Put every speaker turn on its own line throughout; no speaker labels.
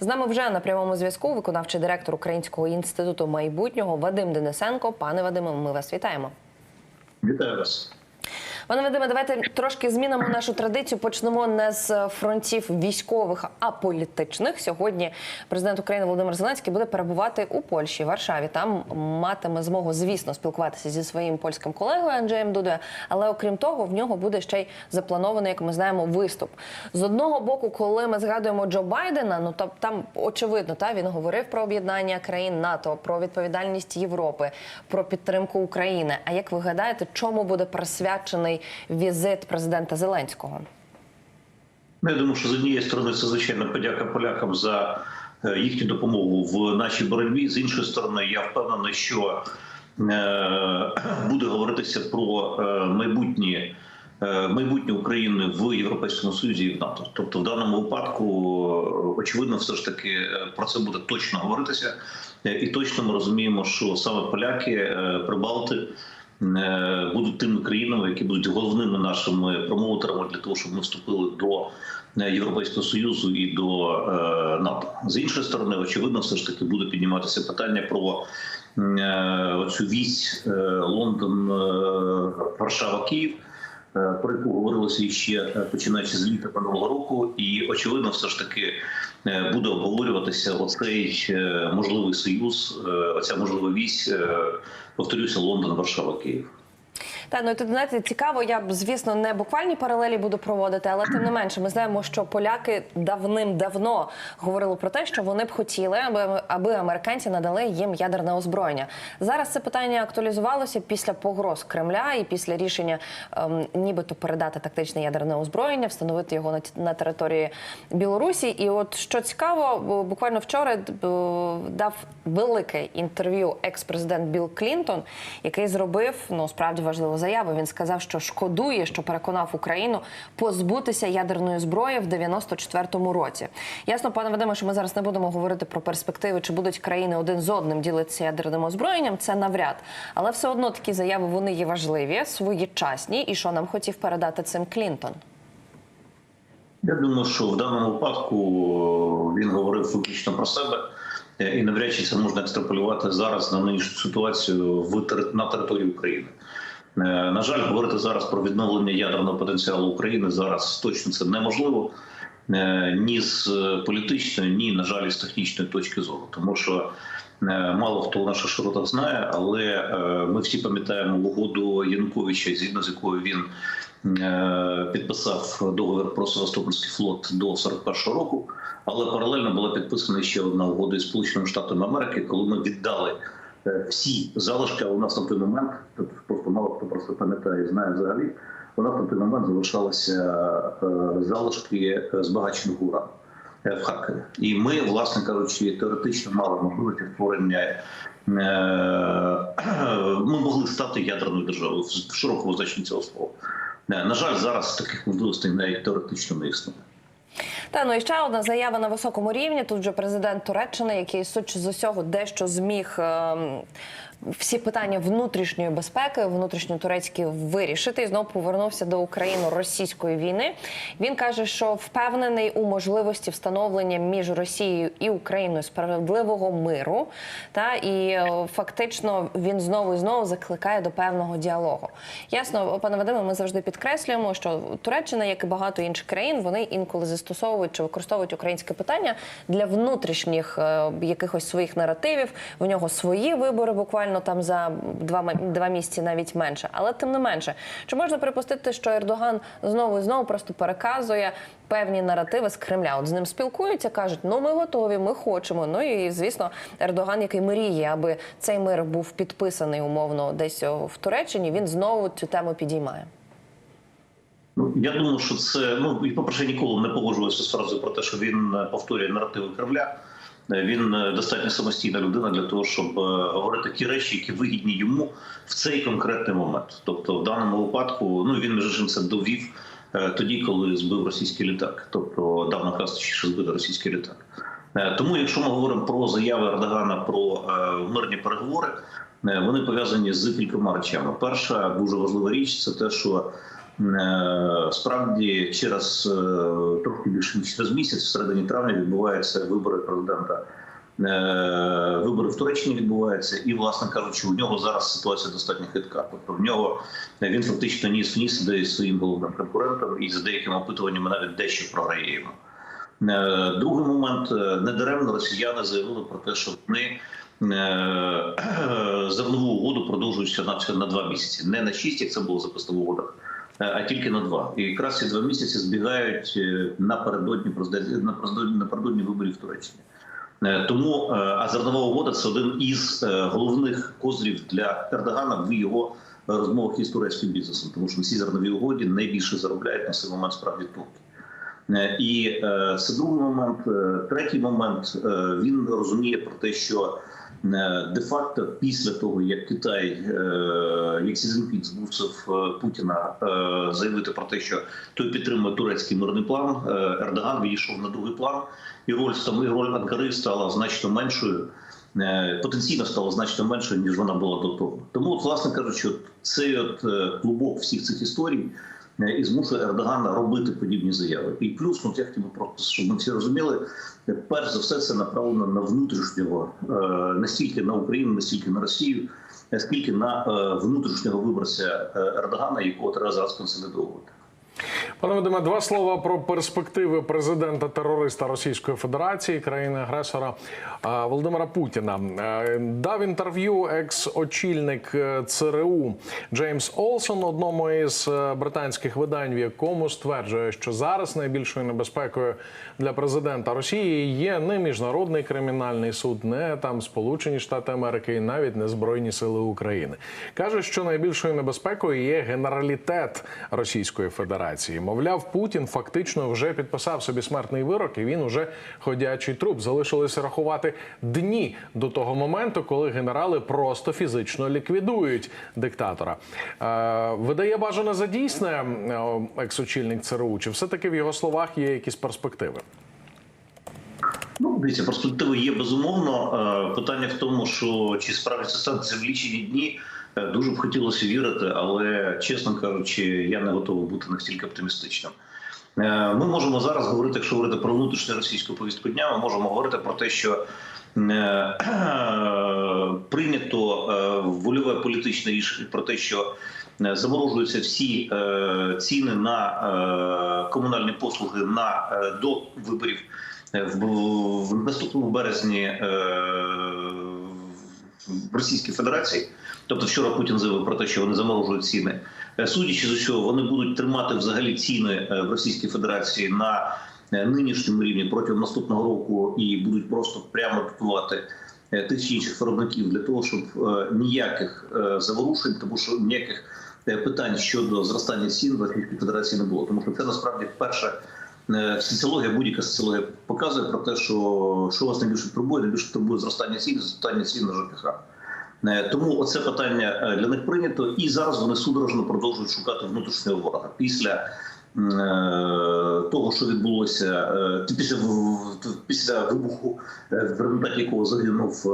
З нами вже на прямому зв'язку виконавчий директор Українського інституту майбутнього Вадим Денисенко. Пане Вадиме, ми вас вітаємо.
Вітаю вас.
Пане Вадиме, давайте трошки змінимо нашу традицію. Почнемо не з фронтів військових, а політичних. Сьогодні президент України Володимир Зеленський буде перебувати у Польщі, Варшаві. Там матиме змогу, звісно, спілкуватися зі своїм польським колегою Анджеєм Дудою. Але окрім того, в нього буде ще й запланований, як ми знаємо, виступ. З одного боку, коли ми згадуємо Джо Байдена, ну то там очевидно, та він говорив про об'єднання країн НАТО, про відповідальність Європи, про підтримку України. А як ви гадаєте, чому буде присвячений візит президента Зеленського?
Ну, я думаю, що з однієї сторони це звичайно подяка полякам за е, їхню допомогу в нашій боротьбі. З іншої сторони, я впевнений, що е, буде говоритися про е, майбутнє. Майбутнє України в Європейському Союзі і в НАТО, тобто в даному випадку, очевидно, все ж таки про це буде точно говоритися, і точно ми розуміємо, що саме поляки, прибалти будуть тими країнами, які будуть головними нашими промоутерами для того, щоб ми вступили до е, Європейського союзу і до е, НАТО. З іншої сторони, очевидно, все ж таки буде підніматися питання про е, оцю вісь е, Лондон, е, Варшава, Київ. е, Про яку говорилося ще е, починаючи з літа минулого року, і очевидно, все ж таки е, буде обговорюватися оцей е, можливий союз, е, оця можлива вісь. Повторюся, Лондон, Варшава, Київ.
Та ну тут знаєте, цікаво. Я звісно не буквальні паралелі буду проводити, але тим не менше, ми знаємо, що поляки давним-давно говорили про те, що вони б хотіли, аби аби американці надали їм ядерне озброєння. Зараз це питання актуалізувалося після погроз Кремля і після рішення, ем, нібито передати тактичне ядерне озброєння, встановити його на, на території Білорусі. І от що цікаво, буквально вчора д- дав велике інтерв'ю екс-президент Білл Клінтон, який зробив ну справді важливу заяву. Він сказав, що шкодує, що переконав Україну позбутися ядерної зброї в 94-му році. Ясно, пане Вадиме, що ми зараз не будемо говорити про перспективи, чи будуть країни один з одним ділитися ядерним озброєнням. Це навряд, але все одно такі заяви вони є важливі, своєчасні. І що нам хотів передати цим Клінтон?
Я думаю, що в даному випадку е, він говорив виключно про себе, е, і навряд чи це можна екстраполювати зараз на нинішню ситуацію на території України. Е, На жаль, говорити зараз про відновлення ядерного потенціалу України зараз точно це неможливо е, ні з е, політичної, ні на жаль, з технічної точки зору, тому що. Мало хто в наших широтах знає, але ми всі пам'ятаємо угоду Януковича, згідно з якою він підписав договір про Севастопольський флот до 41-го року. Але паралельно була підписана ще одна угода із Сполученими Штатами Америки, коли ми віддали всі залишки. А у нас на той момент просто мало хто про це пам'ятає знає взагалі. У нас на той момент залишалися е, залишки е, збагаченого урану е, в Харкові. І ми, власне кажучи, теоретично мали можливість створення. е, Ми могли стати ядерною державою в широкому значенні цього слова. Е, На жаль, зараз таких можливостей навіть теоретично не існує.
Та ну і ще одна заява на високому рівні. Тут вже президент Туреччини, який судячи з усього дещо зміг. ем, всі питання внутрішньої безпеки, внутрішньотурецькі вирішити і знову повернувся до україно-російської війни. Він каже, що впевнений у можливості встановлення між Росією і Україною справедливого миру. Та і е, фактично він знову і знову закликає до певного діалогу. Ясно, пане Вадиме, ми завжди підкреслюємо, що Туреччина, як і багато інших країн, вони інколи застосовують чи використовують українське питання для внутрішніх е, якихось своїх наративів. В нього свої вибори буквально там за два два місяці, навіть менше. Але тим не менше, чи можна припустити, що Ердоган знову і знову просто переказує певні наративи з Кремля? От з ним спілкуються, кажуть, ну ми готові, ми хочемо. Ну і звісно, Ердоган, який мріє, аби цей мир був підписаний умовно десь в Туреччині, він знову цю тему підіймає.
Ну, я думаю, що це ну і по-перше, ніколи не погоджуюся з фразою про те, що він е, повторює наративи Кремля. Е, Він е, достатньо самостійна людина для того, щоб говорити ті речі, які вигідні йому в цей конкретний момент. Тобто, в даному випадку, ну він між іншим це довів тоді, коли збив російський літак, тобто дав наказ що збити російський літак. Тому, якщо ми говоримо про заяви Ердогана про мирні переговори, вони пов'язані з кількома речами. Перша дуже важлива річ це те, що справді через е, трохи більше ніж через місяць, в середині травня, відбуваються вибори президента. Е, Вибори в Туреччині відбуваються, і, власне кажучи, у нього зараз ситуація достатньо хитка. Тобто в нього е, він фактично ніс в ніс де своїм головним конкурентом, і за деякими опитуваннями навіть дещо програє йому. Е, Другий момент е, недаремно росіяни заявили про те, що вони е, зернову угоду продовжують на, на два місяці, не на шість, як це було записано в угодах, е, а тільки на два. І якраз ці два місяці збігають е, напередодні напередодні напередодні виборів в Туреччині. Е, Тому е, а зернова угода це один із е, головних козирів для Ердогана в його е, розмовах із турецьким бізнесом, тому що на цій зерновій угоді найбільше заробляють на цей момент справді турки. Е, І е, це другий момент. Е, Третій момент е, він розуміє про те, що е, де-факто після того, як Китай, е, як Сі Цзіньпін змусив е, Путіна е, заявити про те, що той підтримує турецький мирний план, е, Ердоган відійшов на другий план, і роль саме роль Анкари стала значно меншою. е, Потенційно стала значно меншою ніж вона була до того. Тому, от, власне кажучи, цей от е, клубок всіх цих історій е, і змушує Ердогана робити подібні заяви. І плюс, ну я хотів просто, щоб ми всі розуміли, е, перш за все це направлено на внутрішнього настільки на Україну, настільки на Росію, скільки на е, внутрішнього виборця е, Ердогана, якого треба зараз консолідовувати.
Пане Вадиме, два слова про перспективи президента терориста Російської Федерації, країни-агресора Володимира Путіна. Дав інтерв'ю екс-очільник е, ЦРУ Джеймс Олсон одному із е, британських видань, в якому стверджує, що зараз найбільшою небезпекою для президента Росії є не міжнародний кримінальний суд, не там Сполучені Штати Америки і навіть не Збройні Сили України. каже, що найбільшою небезпекою є генералітет Російської Федерації. Мовляв, Путін фактично вже підписав собі смертний вирок, і він уже ходячий труп. Залишилося рахувати дні до того моменту, коли генерали просто фізично ліквідують диктатора. Е, видає бажане за дійсне е, екс-очільник ЦРУ. Чи все таки в його словах є якісь перспективи?
Ну, дивіться, перспективи є безумовно. Е, Питання в тому, що чи справиться станція в лічені дні. Е, Дуже б хотілося вірити, але чесно кажучи, я не готовий бути настільки оптимістичним. Е, Ми можемо зараз говорити, якщо говорити про внутрішню російську повістку дня, ми можемо говорити про те, що е, прийнято вольове політичне рішення про те, що заморожуються всі ціни на комунальні послуги на до виборів в, наступному березні в Російській Федерації. Тобто вчора Путін заявив про те, що вони заморожують ціни. Е, Судячи з усього, вони будуть тримати взагалі ціни е, в Російській Федерації на е, нинішньому рівні протягом наступного року і будуть просто прямо дотувати е, тих чи інших виробників для того, щоб ніяких заворушень, тому що ніяких питань щодо зростання цін в Російській Федерації не було. Тому що це насправді вперше е, соціологія, будь-яка соціологія показує про те, що що вас найбільше турбує, найбільше турбує зростання цін, зростання цін на ЖКХ. Е, Тому оце питання е, для них прийнято, і зараз вони судорожно продовжують шукати внутрішнього ворога після. е, Того, що відбулося після після вибуху, в результаті якого загинув е,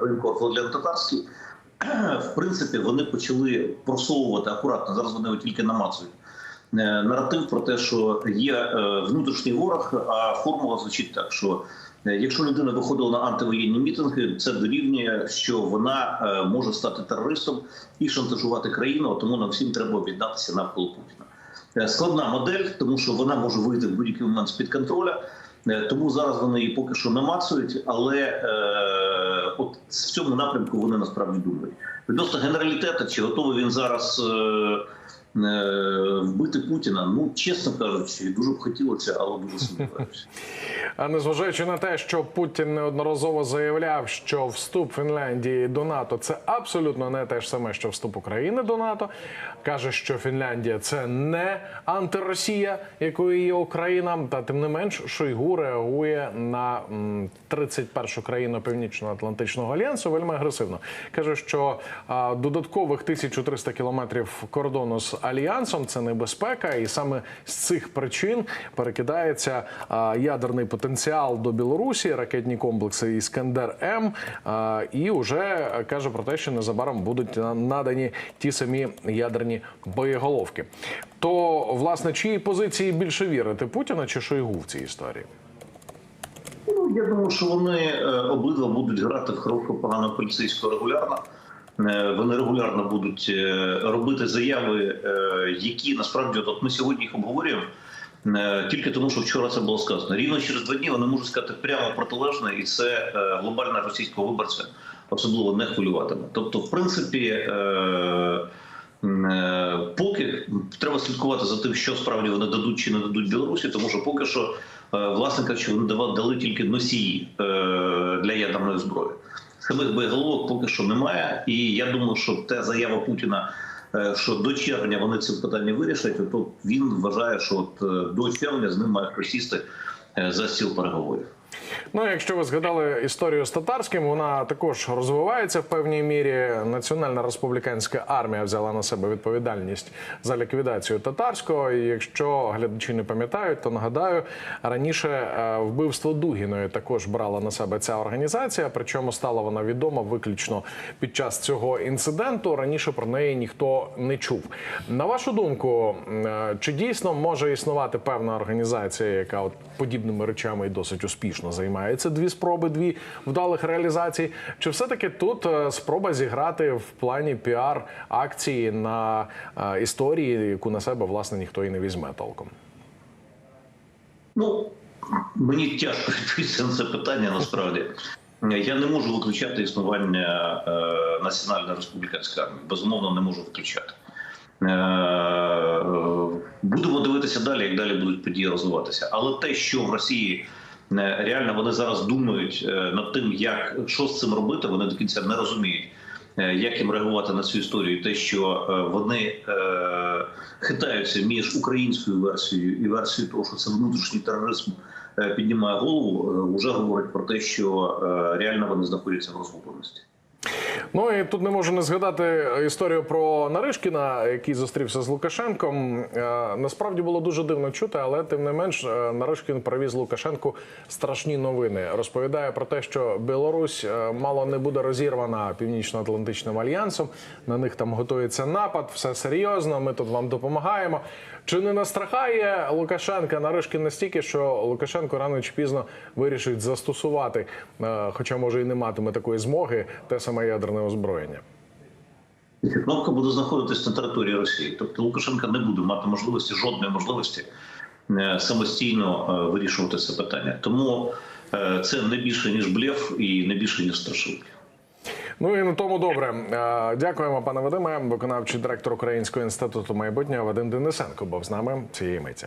воєнкор Татарський, в принципі, вони почали просовувати акуратно. Зараз вони тільки намацують наратив про те, що є внутрішній ворог, а формула звучить так, що якщо людина виходила на антивоєнні мітинги, це дорівнює, що вона е, може стати терористом і шантажувати країну, тому нам всім треба об'єднатися навколо Путіна. Е, Складна модель, тому що вона може вийти в будь-який момент з під контроля. Е, Тому зараз вони її поки що намацують, але е, от в цьому напрямку вони насправді думають. Відносно генералітету, чи готовий він зараз е, е, вбити Путіна? Ну, чесно кажучи, дуже б хотілося, але дуже сумніваюся.
А незважаючи на те, що Путін неодноразово заявляв, що вступ Фінляндії до НАТО це абсолютно не те ж саме, що вступ України до НАТО. каже, що Фінляндія це не антиросія, якою є Україна. Та тим не менш, Шойгу реагує на м, 31-шу країну Північно-Атлантичного альянсу вельми агресивно. каже, що додаткових 1300 кілометрів кордону з альянсом це небезпека, і саме з цих причин перекидається ядерний потенціал до Білорусі, ракетні комплекси Іскандер М. І вже каже про те, що незабаром будуть надані ті самі ядерні боєголовки. То, власне, чиї позиції більше вірити Путіна чи Шойгу в цій історії?
Ну, я думаю, що вони е, обидва будуть грати в хорошу погану поліцейську регулярно. Е, Вони регулярно будуть е, робити заяви, е, які насправді от ми сьогодні їх обговорюємо. Тільки тому, що вчора це було сказано. Рівно через два дні вони можуть сказати прямо протилежне, і це глобальна російського виборця особливо не хвилюватиме. Тобто, в принципі, поки треба слідкувати за тим, що справді вони дадуть чи не дадуть Білорусі, тому що поки що, власне кажучи, вони дали тільки носії для ядерної зброї. Самих боєголовок поки що немає, і я думаю, що те заява Путіна, е, що до червня вони це питання вирішать, то він вважає, що от е, до червня з ним має присісти е, за стіл переговорів.
Ну, якщо ви згадали історію з татарським, вона також розвивається в певній мірі. Національна республіканська армія взяла на себе відповідальність за ліквідацію татарського. І якщо глядачі не пам'ятають, то нагадаю, раніше е, вбивство Дугіної також брала на себе ця організація. Причому стала вона відома виключно під час цього інциденту. Раніше про неї ніхто не чув. На вашу думку, е, чи дійсно може існувати певна організація, яка от подібними речами і досить успішно займається? Дві спроби, дві вдалих реалізацій. Чи все-таки тут е, спроба зіграти в плані піар акції на е, історії, яку на себе власне ніхто і не візьме толком?
Ну мені тяжко відповісти на це питання. Насправді я не можу виключати існування е, національної республіканської армії. Безумовно, не можу виключати. Е, будемо дивитися далі, як далі будуть події розвиватися. Але те, що в Росії реально вони зараз думають е, над тим, як що з цим робити, вони до кінця не розуміють. е, Як їм реагувати на цю історію? Те, що е, вони е, хитаються між українською версією і версією того, що це внутрішній тероризм е, піднімає голову, вже говорить про те, що е, реально вони знаходяться в розгубленості.
Ну і тут не можу не згадати історію про Наришкіна, який зустрівся з Лукашенком. Е, Насправді було дуже дивно чути, але тим не менш е, Наришкін привіз Лукашенку страшні новини. Розповідає про те, що Білорусь е, мало не буде розірвана північно-атлантичним альянсом. На них там готується напад, все серйозно. Ми тут вам допомагаємо. Чи не настрахає Лукашенка Наришкін настільки, що Лукашенко рано чи пізно вирішить застосувати, хоча може і не матиме такої змоги, те саме ядерне озброєння?
Кнопка буде знаходитись на території Росії. Тобто Лукашенка не буде мати можливості, жодної можливості е, самостійно е, вирішувати це питання. Тому е, це не більше ніж блеф і не більше ніж страшилки.
Ну і на тому добре. Дякуємо, пане Вадиме. Виконавчий директор Українського інституту майбутнього Вадим Денисенко був з нами цієї миті.